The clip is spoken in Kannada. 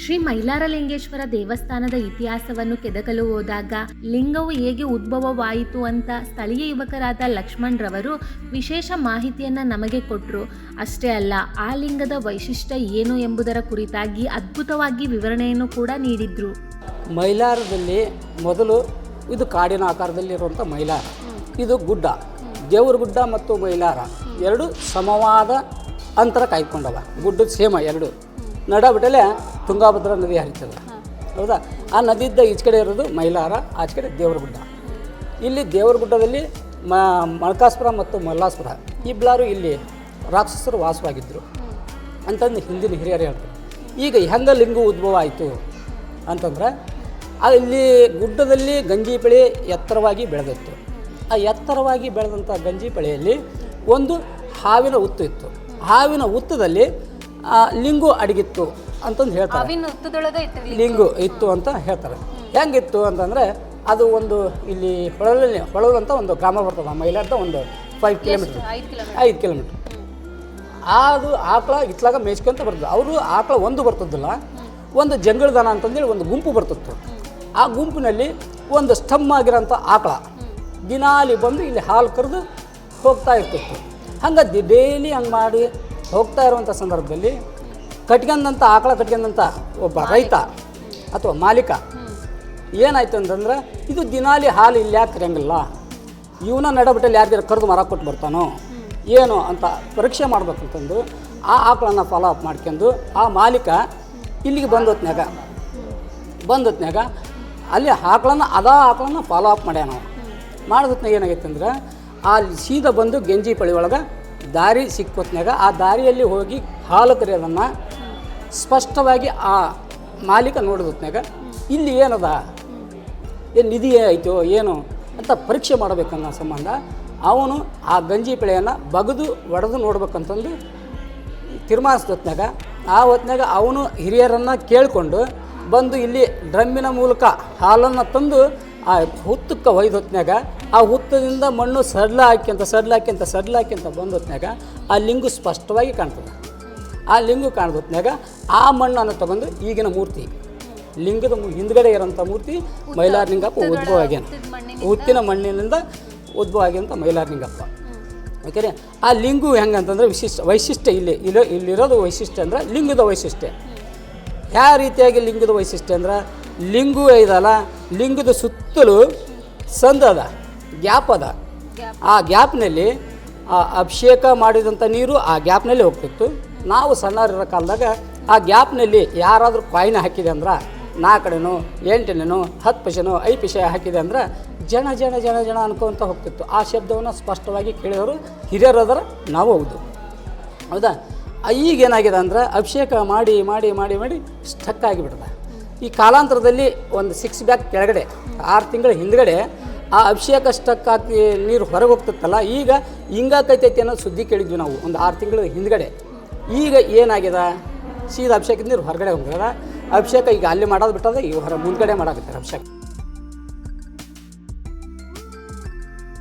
ಶ್ರೀ ಮೈಲಾರಲಿಂಗೇಶ್ವರ ದೇವಸ್ಥಾನದ ಇತಿಹಾಸವನ್ನು ಕೆದಕಲು ಹೋದಾಗ ಲಿಂಗವು ಹೇಗೆ ಉದ್ಭವವಾಯಿತು ಅಂತ ಸ್ಥಳೀಯ ಯುವಕರಾದ ಲಕ್ಷ್ಮಣ್ ರವರು ವಿಶೇಷ ಮಾಹಿತಿಯನ್ನ ನಮಗೆ ಕೊಟ್ಟರು ಅಷ್ಟೇ ಅಲ್ಲ, ಆ ಲಿಂಗದ ವೈಶಿಷ್ಟ್ಯ ಏನು ಎಂಬುದರ ಕುರಿತಾಗಿ ಅದ್ಭುತವಾಗಿ ವಿವರಣೆಯನ್ನು ಕೂಡ ನೀಡಿದ್ರು. ಮೈಲಾರದಲ್ಲಿ ಮೊದಲು ಇದು ಕಾಡಿನ ಆಕಾರದಲ್ಲಿರುವಂಥ ಮೈಲಾರ. ಇದು ಗುಡ್ಡ. ದೇವ್ರ ಗುಡ್ಡ ಮತ್ತು ಮೈಲಾರ ಎರಡು ಸಮವಾದ ಅಂತರ ಕಾಯ್ಕೊಂಡವ. ಗುಡ್ಡದ ಸೇಮ ಎರಡು. ನಡಬಿಟ್ಟಲೆ ತುಂಗಾಭದ್ರಾ ನದಿ ಹರಿತದ. ಹೌದಾ? ಆ ನದಿಯಿಂದ ಈಚೆ ಕಡೆ ಇರೋದು ಮೈಲಾರ ಆಚೆ ಕಡೆ ದೇವ್ರ ಗುಡ್ಡ ಇಲ್ಲಿ ದೇವ್ರ ಗುಡ್ಡದಲ್ಲಿ ಮ ಮಳಕಾಸ್ಪುರ ಮತ್ತು ಮಲ್ಲಾಸ್ಪುರ ಇಬ್ಬರು ಇಲ್ಲಿ ರಾಕ್ಷಸರು ವಾಸವಾಗಿದ್ದರು ಅಂತಂದು ಹಿಂದಿನ ಹಿರಿಯರು ಹೇಳ್ತಾರೆ. ಈಗ ಹೆಂಗೆ ಲಿಂಗು ಉದ್ಭವ ಆಯಿತು ಅಂತಂದ್ರೆ ಆ ಇಲ್ಲಿ ಗುಡ್ಡದಲ್ಲಿ ಬೆಳೆ ಎತ್ತರವಾಗಿ ಬೆಳೆದಿತ್ತು. ಆ ಎತ್ತರವಾಗಿ ಬೆಳೆದಂಥ ಗಂಜಿ ಬೆಳೆಯಲ್ಲಿ ಒಂದು ಹಾವಿನ ಉತ್ತು ಇತ್ತು. ಹಾವಿನ ಉತ್ತದಲ್ಲಿ ಆ, ಲಿಂಗು ಅಡಗಿತ್ತು. ಅಂತಂದು ಹೇಳ್ತಾರೆ. ಅವಿನ ಲಿಂಗು ಇತ್ತು ಅಂತ ಹೇಳ್ತಾರೆ. ಹೆಂಗಿತ್ತು ಅಂತಂದರೆ ಅದು ಒಂದು ಇಲ್ಲಿ ಹೊಳಲಲ್ಲಿ ಹೊಳಲು ಅಂತ ಒಂದು ಗ್ರಾಮ ಬರ್ತದೆ ಮೈಲಾರ್ದ ಒಂದು ಫೈವ್ ಕಿಲೋಮೀಟ್ರ್ ಐದು ಕಿಲೋಮೀಟರ್ ಐದು ಕಿಲೋಮೀಟ್ರ್ ಅದು ಆಕಳ ಇತ್ಲಾಗ ಮೇಯ್ಸ್ಕೊಂತ ಬರ್ತದೆ. ಅವರು ಆಕಳ ಒಂದು ಬರ್ತದಲ್ಲ ಒಂದು ಜಂಗಳದನ ಅಂತಂದೇಳಿ ಒಂದು ಗುಂಪು ಬರ್ತಿತ್ತು. ಆ ಗುಂಪಿನಲ್ಲಿ ಒಂದು ಸ್ಟಮ್ ಆಗಿರೋಂಥ ಆಕಳ ದಿನಾಲಿ ಬಂದು ಇಲ್ಲಿ ಹಾಲು ಕರೆದು ಹೋಗ್ತಾ ಇರ್ತಿತ್ತು. ಹಂಗೆ ಡೈಲಿ ಹಂಗೆ ಮಾಡಿ ಹೋಗ್ತಾ ಇರುವಂಥ ಸಂದರ್ಭದಲ್ಲಿ ಕಟ್ಕೊಂಡಂಥ ಆಕಳ ಕಟ್ಕೊಂಡಂಥ ಒಬ್ಬ ರೈತ ಅಥವಾ ಮಾಲೀಕ. ಏನಾಯ್ತು ಅಂತಂದ್ರೆ ಇದು ದಿನಾಲಿ ಹಾಲು ಇಲ್ಲಿ ಯಾಕೆ ಕರೆಯಂಗಿಲ್ಲ ಇವನ ನಡಬಿಟ್ಟಲ್ಲಿ ಯಾರಿಗಾರ ಕರೆದು ಮರ ಕೊಟ್ಟು ಬರ್ತಾನೋ? ಏನು ಅಂತ ಪರೀಕ್ಷೆ ಮಾಡ್ಬೇಕಂತಂದು ಆ ಆಕಳನ್ನು ಫಾಲೋ ಅಪ್ ಮಾಡ್ಕೊಂಡು ಆ ಮಾಲೀಕ ಇಲ್ಲಿಗೆ ಬಂದೊತ್ನ್ಯಾಗ ಬಂದೊತ್ನ್ಯಾಗ ಅಲ್ಲಿ ಆಕಳನ್ನ ಅದ ಆಕಳನ್ನ ಫಾಲೋ ಅಪ್ ಮಾಡ್ಯಾನ ನಾವು ಮಾಡಿದೊತ್ನಾಗ ಏನಾಗೈತೆ ಅಂದ್ರೆ ಆ ಸೀದಾ ಬಂದು ಗೆಂಜಿ ಪಳಿ ಒಳಗೆ ದಾರಿ ಸಿಕ್ಕೊತ್ನ್ಯಾಗ ಆ ದಾರಿಯಲ್ಲಿ ಹೋಗಿ ಹಾಲು ಕರೆಯೋದನ್ನು ಸ್ಪಷ್ಟವಾಗಿ ಆ ಮಾಲೀಕ ನೋಡಿದೊತ್ನ್ಯಾಗ ಇಲ್ಲಿ ಏನದ? ಏನು ನಿಧಿ ಆಯಿತು ಏನು ಅಂತ ಪರೀಕ್ಷೆ ಮಾಡಬೇಕನ್ನೋ ಸಂಬಂಧ ಅವನು ಆ ಗಂಜಿ ಪಿಳೆಯನ್ನು ಬಗೆದು ಒಡೆದು ನೋಡ್ಬೇಕಂತಂದು ತೀರ್ಮಾನಿಸಿದ ಹೊತ್ನ್ಯಾಗ ಆ ಹೊತ್ನ್ಯಾಗ ಅವನು ಹಿರಿಯರನ್ನು ಕೇಳಿಕೊಂಡು ಬಂದು ಇಲ್ಲಿ ಡ್ರಮ್ಮಿನ ಮೂಲಕ ಹಾಲನ್ನು ತಂದು ಆ ಹುತ್ತಕ್ಕೆ ಒಯ್ದೊತ್ನಾಗ ಆ ಹುತ್ತದಿಂದ ಮಣ್ಣು ಸಡ್ಲ ಹಾಕ್ಯಂತ ಸಡ್ಲ ಹಾಕ್ಯಂತ ಸಡ್ಲ ಹಾಕ್ಯಂತ ಬಂದ ಹೊತ್ನ್ಯಾಗ ಆ ಲಿಂಗು ಸ್ಪಷ್ಟವಾಗಿ ಕಾಣ್ತದೆ. ಆ ಲಿಂಗು ಕಾಣದ ಹೊತ್ನ್ಯಾಗ ಆ ಮಣ್ಣನ್ನು ತಗೊಂಡು ಈಗಿನ ಮೂರ್ತಿ. ಲಿಂಗದ ಮು- ಹಿಂದ್ಗಡೆ ಇರೋಂಥ ಮೂರ್ತಿ ಮೈಲಾರಲಿಂಗಪ್ಪ ಉದ್ಭವ ಆಗ್ಯಾನ. ಉತ್ತಿನ ಮಣ್ಣಿನಿಂದ ಉದ್ಭವ ಆಗಿರುವಂಥ ಮೈಲಾರ್ ಲಿಂಗಪ್ಪ ಓಕೆನೆ ಆ ಲಿಂಗು ಹೆಂಗೆ ಅಂತಂದ್ರೆ ವಿಶಿಷ್ಟ ವೈಶಿಷ್ಟ್ಯ ಇಲ್ಲಿ ಇರೋ ಇಲ್ಲಿರೋದು ವೈಶಿಷ್ಟ್ಯ ಅಂದ್ರೆ ಲಿಂಗದ ವೈಶಿಷ್ಟ್ಯ. ಯಾವ ರೀತಿಯಾಗಿ ಲಿಂಗದ ವೈಶಿಷ್ಟ್ಯ ಅಂದ್ರೆ ಲಿಂಗು ಇದಲ್ಲ ಲಿಂಗದ ಸುತ್ತಲೂ ಸಂದದ ಗ್ಯಾಪ್ ಅದ. ಆ ಗ್ಯಾಪ್ನಲ್ಲಿ ಆ ಅಭಿಷೇಕ ಮಾಡಿದಂಥ ನೀರು ಆ ಗ್ಯಾಪ್ನಲ್ಲಿ ಹೋಗ್ತಿತ್ತು. ನಾವು ಸಣ್ಣವರಿರೋ ಕಾಲದಾಗ ಆ ಗ್ಯಾಪ್ನಲ್ಲಿ ಯಾರಾದರೂ ಕಾಯಿನ ಹಾಕಿದೆ ಅಂದ್ರೆ ನಾಲ್ಕಡೆನೋ ಎಂಟನೇನೋ ಹತ್ತು ಪೈಸೆನೋ ಐದು ಪೈಸೆ ಹಾಕಿದೆ ಅಂದ್ರೆ ಜನ ಜನ ಜನ ಜನ ಅನ್ಕೊಂತ ಹೋಗ್ತಿತ್ತು. ಆ ಶಬ್ದವನ್ನು ಸ್ಪಷ್ಟವಾಗಿ ಕೇಳಿದವರು ಹಿರಿಯರದರ ನಾವು ಹೌದು. ಹೌದಾ? ಈಗ ಏನಾಗಿದೆ ಅಂದ್ರೆ ಅಭಿಷೇಕ ಮಾಡಿ ಮಾಡಿ ಮಾಡಿ ಮಾಡಿ ಸ್ಟಕ್ ಆಗಿಬಿಡ್ತದೆ ಈ ಕಾಲಾಂತರದಲ್ಲಿ ಒಂದು ಸಿಕ್ಸ್ ಬ್ಯಾಕ್ ಕೆಳಗಡೆ, ಆರು ತಿಂಗಳ ಹಿಂದ್ಗಡೆ ಆ ಅಭಿಷೇಕ ಸ್ಟಕ್ ಹಾಕಿ ನೀರು ಹೊರಗೆ ಹೋಗ್ತಿತ್ತಲ್ಲ, ಈಗ ಹಿಂಗಾಕೈತೈತಿ ಅನ್ನೋ ಸುದ್ದಿ ಕೇಳಿದ್ವಿ ನಾವು. ಒಂದು ಆರು ತಿಂಗಳ ಹಿಂದ್ಗಡೆ. ಈಗ ಏನಾಗಿದೆ? ಸೀದಾ ಅಭಿಷೇಕದ ನೀರು ಹೊರಗಡೆ ಹೋಗ್ತದ ಅಭಿಷೇಕ ಈಗ ಅಲ್ಲಿ ಮಾಡೋದು ಬಿಟ್ಟದ ಈಗ ಹೊರ ಮುಂದ್ಗಡೆ ಮಾಡಾಕತ್ತಾರೆ ಅಭಿಷೇಕ.